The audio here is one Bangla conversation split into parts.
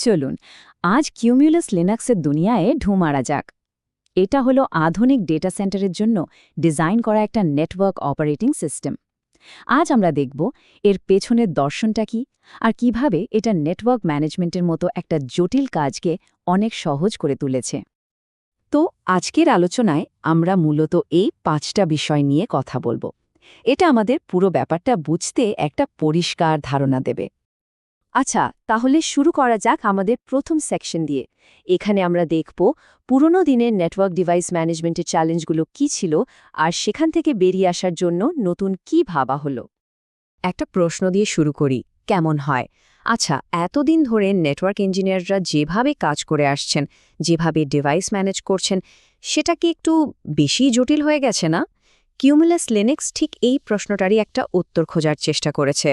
চলুন, আজ কিউমিউলাস লিনাক্সের দুনিয়ায় ঢু মারা যাক। এটা হলো আধুনিক ডেটা সেন্টারের জন্য ডিজাইন করা একটা নেটওয়ার্ক অপারেটিং সিস্টেম আজ আমরা দেখব এর পেছনের দর্শনটা কি আর কীভাবে এটা নেটওয়ার্ক ম্যানেজমেন্টের মতো একটা জটিল কাজকে অনেক সহজ করে তুলেছে। তো আজকের আলোচনায় আমরা মূলত এই পাঁচটা বিষয় নিয়ে কথা বলব। এটা আমাদের পুরো ব্যাপারটা বুঝতে একটা পরিষ্কার ধারণা দেবে। আচ্ছা তাহলে শুরু করা যাক আমাদের প্রথম সেকশন দিয়ে। এখানে আমরা দেখব পুরনো দিনের নেটওয়ার্ক ডিভাইস ম্যানেজমেন্টের চ্যালেঞ্জগুলো কি ছিল আর সেখান থেকে বেরিয়ে আসার জন্য নতুন কি ভাবা হলো। একটা প্রশ্ন দিয়ে শুরু করি, কেমন হয়? আচ্ছা এতদিন ধরে নেটওয়ার্ক ইঞ্জিনিয়াররা যেভাবে কাজ করে আসছেন, যেভাবে ডিভাইস ম্যানেজ করছেন, সেটা কি একটু বেশি জটিল হয়ে গেছে না? কিউমুলাস লেনেক্স ঠিক এই প্রশ্নটারই একটা উত্তর খোঁজার চেষ্টা করেছে।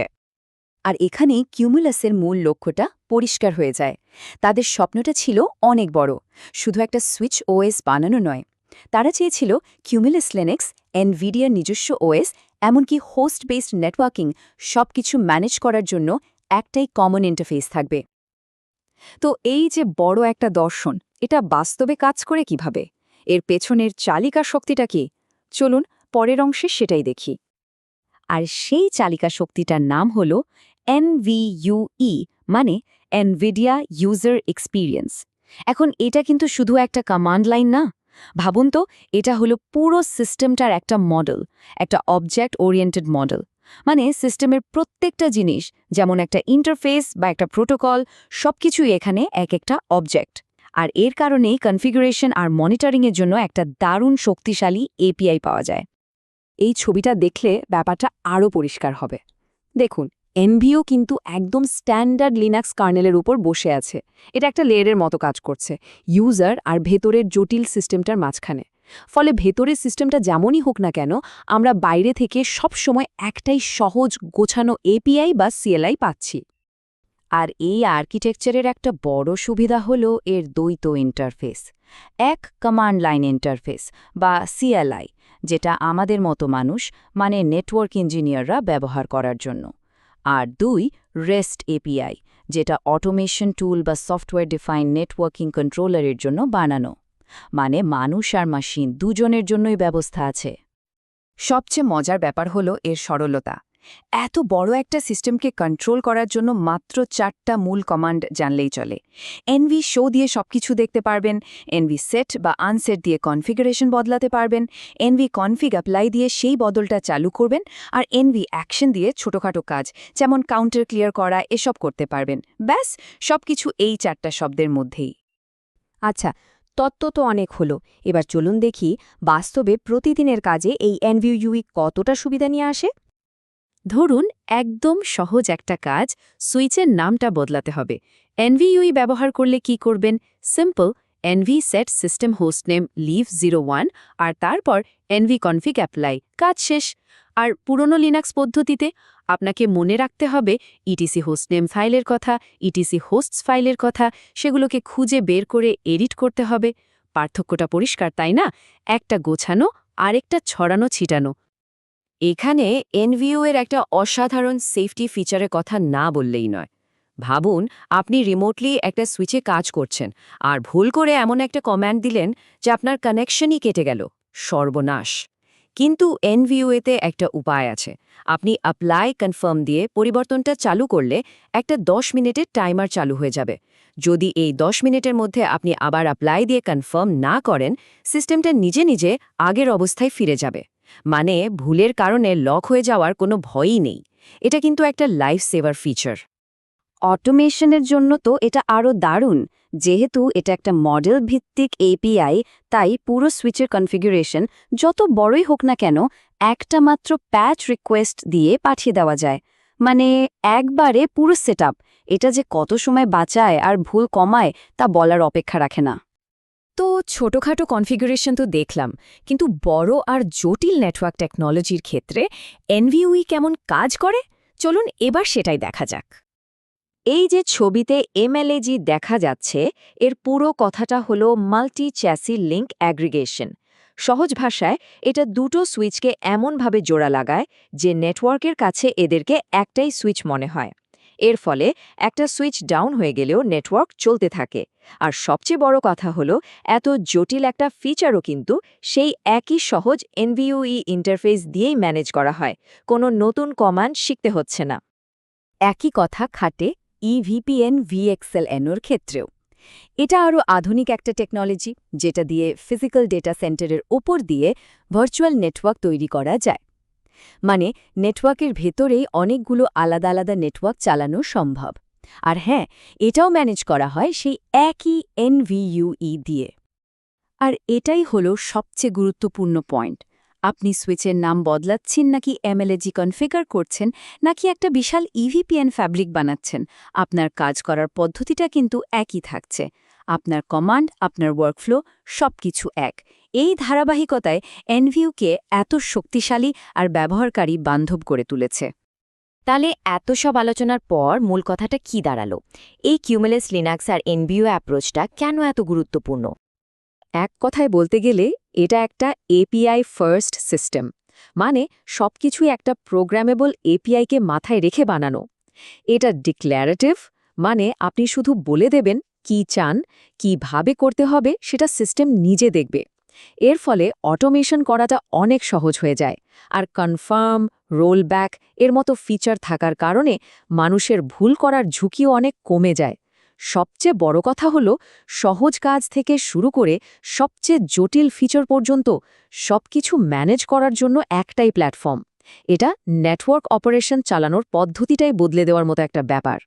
আর এখানে কিউমুলাসের মূল লক্ষ্যটা পরিষ্কার হয়ে যায়। তাদের স্বপ্নটা ছিল অনেক বড়, শুধু একটা সুইচ ওএস বানানো নয়। তারা চেয়েছিল কিউমুলাস লেনেক্স এনভিডিয়ার নিজস্ব ওএস এমনকি হোস্ট বেসড নেটওয়ার্কিং সব কিছু ম্যানেজ করার জন্য একটাই কমন ইন্টারফেস থাকবে। তো এই যে বড় একটা দর্শন, এটা বাস্তবে কাজ করে কীভাবে? এর পেছনের চালিকা শক্তিটা কি? চলুন পরের অংশে সেটাই দেখি। আর সেই চালিকা শক্তিটার নাম হল এনভিইউই মানে এনভিডিয়া ইউজার এক্সপিরিয়েন্স এখন এটা কিন্তু শুধু একটা কমান্ড লাইন না। ভাবুন তো, এটা হলো পুরো সিস্টেমটার একটা মডেল একটা অবজেক্ট ওরিয়েন্টেড মডেল মানে সিস্টেমের প্রত্যেকটা জিনিস, যেমন একটা ইন্টারফেস বা একটা প্রোটোকল সবকিছুই এখানে এক একটা অবজেক্ট আর এর কারণেই কনফিগারেশন আর মনিটরিংয়ের জন্য একটা দারুণ শক্তিশালী এপিআই পাওয়া যায়। এই ছবিটা দেখলে ব্যাপারটা আরও পরিষ্কার হবে। দেখুন এনভিও কিন্তু একদম স্ট্যান্ডার্ড লিনাক্স কার্নেলের উপর বসে আছে। এটা একটা লেয়ারের মতো কাজ করছে, ইউজার আর ভেতরের জটিল সিস্টেমটার মাঝখানে। ফলে ভেতরের সিস্টেমটা যেমনই হোক না কেন, আমরা বাইরে থেকে সব সময় একটাই সহজ গোছানো এপিআই বা সিএলআই পাচ্ছি। আর এই আর্কিটেকচারের একটা বড় সুবিধা হল এর দ্বৈত ইন্টারফেস। এক কমান্ড লাইন ইন্টারফেস বা সিএলআই, যেটা আমাদের মতো মানুষ মানে নেটওয়ার্ক ইঞ্জিনিয়াররা ব্যবহার করার জন্য। আর দুই রেস্ট এপিআই যেটা অটোমেশন টুল বা সফটওয়্যার ডিফাইন নেটওয়ার্কিং কন্ট্রোলারের জন্য বানানো। মানে মানুষ আর মেশিন দুজনের জন্যই ব্যবস্থা আছে। সবচেয়ে মজার ব্যাপার হলো এর সরলতা। এত বড় একটা সিস্টেমকে কন্ট্রোল করার জন্য মাত্র চারটা মূল কমান্ড জানলেই চলে। এনভি শো দিয়ে সবকিছু দেখতে পারবেন, এনভি সেট বা আনসেট দিয়ে কনফিগারেশন বদলাতে পারবেন, এনভি কনফিগ অ্যাপ্লাই দিয়ে সেই বদলটা চালু করবেন, আর এনভি অ্যাকশন দিয়ে ছোটখাটো কাজ, যেমন কাউন্টার ক্লিয়ার করা, এসব করতে পারবেন। ব্যাস, সবকিছু এই চারটা শব্দের মধ্যেই। আচ্ছা তত্ত্ব তো অনেক হলো। এবার চলুন দেখি বাস্তবে প্রতিদিনের কাজে এই এনভিউইউই কতটা সুবিধা নিয়ে আসে। ধরুন, একদম সহজ একটা কাজ, সুইচের নামটা বদলাতে হবে। এনভিইউই ব্যবহার করলে কি করবেন? Simple NV set system hostname leaf zero one আর তারপর এনভি কনফিগ অ্যাপ্লাই কাজ শেষ। আর পুরনো লিনাক্স পদ্ধতিতে আপনাকে মনে রাখতে হবে ইটিসি হোস্টনেম ফাইলের কথা ইটিসি হোস্টস ফাইলের কথা, সেগুলোকে খুঁজে বের করে এডিট করতে হবে। পার্থক্যটা পরিষ্কার, তাই না? একটা গোছানো, আরেকটা ছড়ানো, ছিটানো। এখানে এনভিও এর একটা অসাধারণ সেফটি ফিচারের কথা না বললেই নয়। ভাবুন, আপনি রিমোটলি একটা সুইচে কাজ করছেন, আর ভুল করে এমন একটা কম্যান্ড দিলেন যে আপনার কানেকশনই কেটে গেল, সর্বনাশ। কিন্তু এনভিওএতে একটা উপায় আছে। আপনি অ্যাপ্লাই কনফার্ম দিয়ে পরিবর্তনটা চালু করলে একটা দশ মিনিটের টাইমার চালু হয়ে যাবে। যদি এই দশ মিনিটের মধ্যে আপনি আবার অ্যাপ্লাই দিয়ে কনফার্ম না করেন সিস্টেমটা নিজে নিজে আগের অবস্থায় ফিরে যাবে। মানে ভুলের কারণে লক হয়ে যাওয়ার কোনো ভয়ই নেই। এটা কিন্তু একটা লাইফ সেভার ফিচার অটোমেশনের জন্য তো এটা আরও দারুণ। যেহেতু এটা একটা মডেল ভিত্তিক এপিআই তাই পুরো সুইচের কনফিগুরেশন যত বড়ই হোক না কেন, একটা মাত্র প্যাচ রিকোয়েস্ট দিয়ে পাঠিয়ে দেওয়া যায়। মানে একবারে পুরো সেট এটা যে কত সময় বাঁচায় আর ভুল কমায় তা বলার অপেক্ষা রাখে না। তো ছোটখাটো কনফিগারেশন তো দেখলাম, কিন্তু বড় আর জটিল নেটওয়ার্ক টেকনোলজির ক্ষেত্রে এনভিউই কেমন কাজ করে? চলুন এবার সেটাই দেখা যাক। এই যে ছবিতে এমএলএজি দেখা যাচ্ছে, এর পুরো কথাটা হলো মাল্টি চ্যাসি লিঙ্ক অ্যাগ্রিগেশন। সহজ ভাষায়, এটা দুটো সুইচকে এমনভাবে জোড়া লাগায় যে নেটওয়ার্কের কাছে এদেরকে একটাই সুইচ মনে হয়। এর ফলে একটা সুইচ ডাউন হয়ে গেলেও নেটওয়ার্ক চলতে থাকে। আর সবচেয়ে বড় কথা হলো, এত জটিল একটা ফিচারও কিন্তু সেই একই সহজ এনভিউই ইন্টারফেস দিয়েই ম্যানেজ করা হয়, কোনো নতুন কমান্ড শিখতে হচ্ছে না। একই কথা খাটে ইভিপিএন ভিএক্সএলএনওর ক্ষেত্রেও। এটা আরও আধুনিক একটা টেকনোলজি, যেটা দিয়ে ফিজিক্যাল ডেটা সেন্টারের ওপর দিয়ে ভার্চুয়াল নেটওয়ার্ক তৈরি করা যায়। মানে নেটওয়ার্কের ভেতরেই অনেকগুলো আলাদা আলাদা নেটওয়ার্ক চালানো সম্ভব। আর হ্যাঁ এটাও ম্যানেজ করা হয় সেই একই এনভিইউই দিয়ে। আর এটাই হলো সবচেয়ে গুরুত্বপূর্ণ পয়েন্ট। আপনি সুইচের নাম বদলাচ্ছেন নাকি এমএলএজি কনফিগার করছেন, নাকি একটা বিশাল ইভিপিএন ফ্যাব্রিক বানাচ্ছেন, আপনার কাজ করার পদ্ধতিটা কিন্তু একই থাকছে। আপনার কমান্ড, আপনার ওয়ার্কফ্লো, সবকিছু এক। এই ধারাবাহিকতায় এনভিউকে এত শক্তিশালী আর ব্যবহারকারী বান্ধব করে তুলেছে। তাহলে এত সব আলোচনার পর মূল কথাটা কি দাঁড়াল? এই কিউমেলেস লিনাক্স আর এনভিউ অ্যাপ্রোচটা কেন এত গুরুত্বপূর্ণ? এক কথায় বলতে গেলে এটা একটা এপিআই ফার্স্ট সিস্টেম। মানে সবকিছুই একটা প্রোগ্রামেবল এপিআইকে মাথায় রেখে বানানো। এটা ডিক্লারেটিভ মানে আপনি শুধু বলে দেবেন কি চান, কীভাবে করতে হবে সেটা সিস্টেম নিজে দেখবে। এর ফলে অটোমেশন করাটা অনেক সহজ হয়ে যায়। আর কনফার্ম, রোলব্যাক এর মতো ফিচার থাকার কারণে মানুষের ভুল করার ঝুঁকিও অনেক কমে যায়। সবচেয়ে বড় কথা হলো, সহজ কাজ থেকে শুরু করে সবচেয়ে জটিল ফিচার পর্যন্ত সবকিছু ম্যানেজ করার জন্য একটাই প্ল্যাটফর্ম। এটা নেটওয়ার্ক অপারেশন চালানোর পদ্ধতিটাই বদলে দেওয়ার মতো একটা ব্যাপার।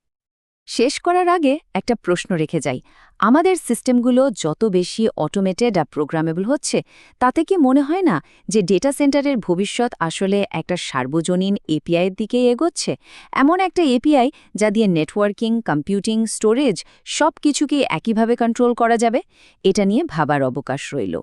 শেষ করার আগে একটা প্রশ্ন রেখে যাই। আমাদের সিস্টেমগুলো যত বেশি অটোমেটেড আর প্রোগ্রামেবল হচ্ছে, তাতে কি মনে হয় না যে ডেটা সেন্টারের ভবিষ্যৎ আসলে একটা সার্বজনীন এপিআইয়ের দিকেই এগোচ্ছে? এমন একটা এপিআই যা দিয়ে নেটওয়ার্কিং কম্পিউটিং স্টোরেজ সব কিছুকে একইভাবে কন্ট্রোল করা যাবে? এটা নিয়ে ভাবার অবকাশ রইল।